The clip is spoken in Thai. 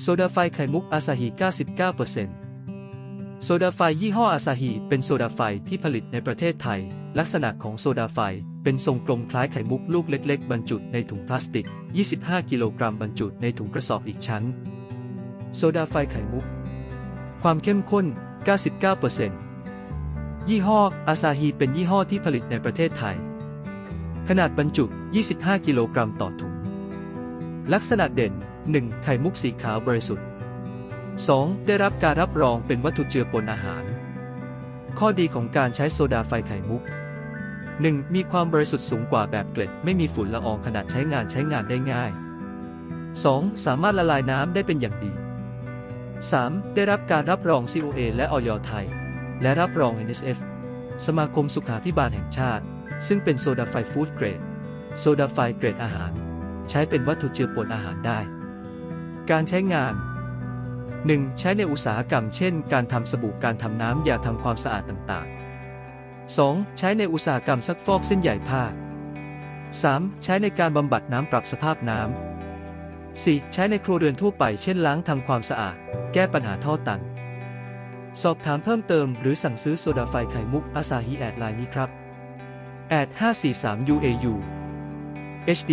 โซดาไฟไข่มุกอาซาฮี99%โซดาไฟยี่ห้ออาซาฮีเป็นโซดาไฟที่ผลิตในประเทศไทย ลักษณะของโซดาไฟเป็นทรงกลมคล้ายไข่มุกลูกเล็ก ๆ บรรจุในถุงพลาสติก 25 กิโลกรัมบรรจุในถุงกระสอบอีกชั้น โซดาไฟไข่มุก ความเข้มข้น 99%ยี่ห้ออาซาฮีเป็นยี่ห้อที่ผลิตในประเทศไทย ขนาดบรรจุ 25 กิโลกรัมต่อถุง ลักษณะเด่น 1. ไข่มุกสีขาวบริสุทธิ์ 2. ได้รับการรับรองเป็นวัตถุเจือปนอาหาร ข้อดีของการใช้โซดาไฟไข่มุก 1. มีความบริสุทธิ์สูงกว่าแบบเกล็ด ไม่มีฝุ่นละอองขณะใช้งานใช้งานได้ง่าย 2. สามารถละลายน้ำได้เป็นอย่างดี 3. ได้รับการรับรอง COA และออยไทย และรับรอง NSF สมาคมสุขาพิบาลแห่งชาติ ซึ่งเป็นโซดาไฟฟู้ดเกรด โซดาไฟเกรดอาหาร ใช้เป็นวัตถุเจือปนอาหารได้ การใช้งาน 1. ใช้ในอุตสาหกรรม เช่น การทำสบู่ การทำน้ำยาทำความสะอาดต่างๆ 2. ใช้ในอุตสาหกรรมซักฟอกเส้นใหญ่ผ้า 3. ใช้ในการบำบัดน้ำปรับสภาพน้ำ 4. ใช้ในครัวเรือนทั่วไป เช่นล้างทำความสะอาด แก้ปัญหาท่อตัน สอบถามเพิ่มเติมหรือสั่งซื้อโซดาไฟไข่มุกอาซาฮีแอดไลน์นี้ครับแอด543 UAU HD